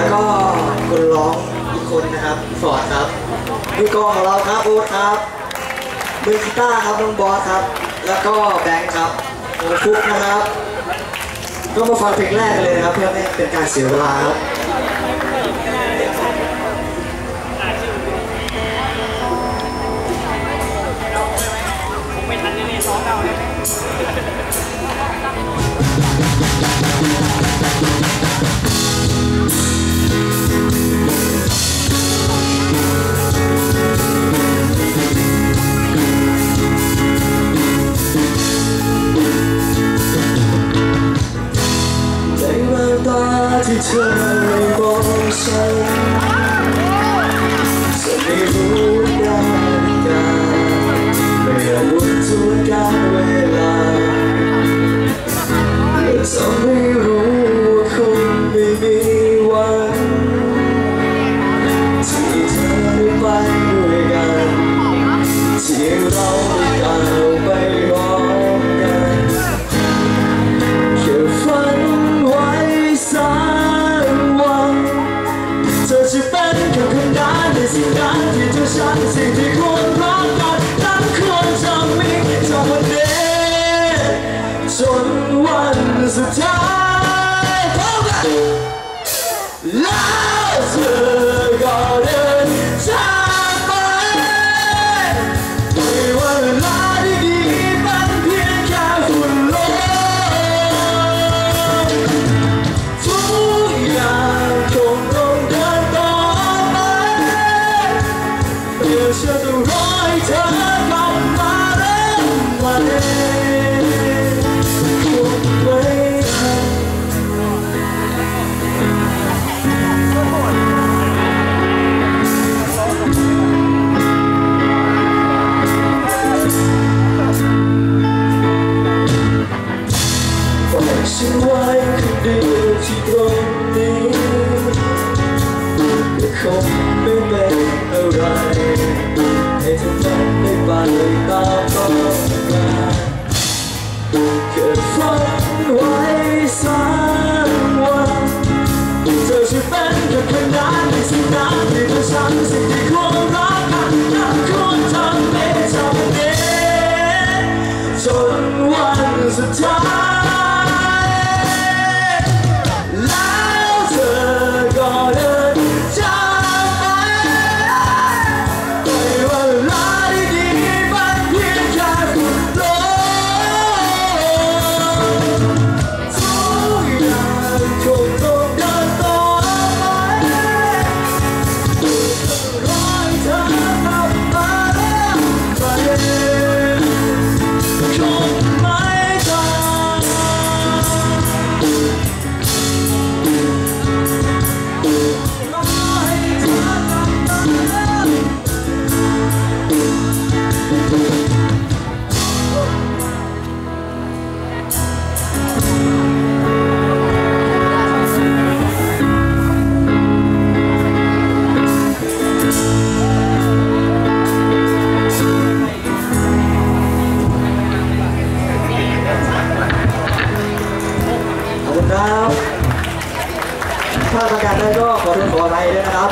แล้วก็คนร้องอีกคนนะครับสอร์ดครับมือกองของเราครับโอ๊ตครับมือกีตาร์ครับน้องบอสครับ แล้วก็แบงค์ครับมือฟุกนะครับ ก็มาฟังเพลงแรกเลยนะครับ เพื่อไม่เป็นการเสียเวลาครับาที่เสิ่งนั้นที่เธอฉันสิ่งที่ควรรักกันทั้งควรจะมีจากวันนี้จนวันสุดท้ายพบกันล้ว อ จะฝัไว้สักเธอจะเป็นกับนาดนสิ่งนั้นที่ชั่งที่ควรักกันนั้ควทำไม่จนวันสุดท้าย ครับ ถ้าประการได้ก็ขอโทษขออะไรด้วยนะครับ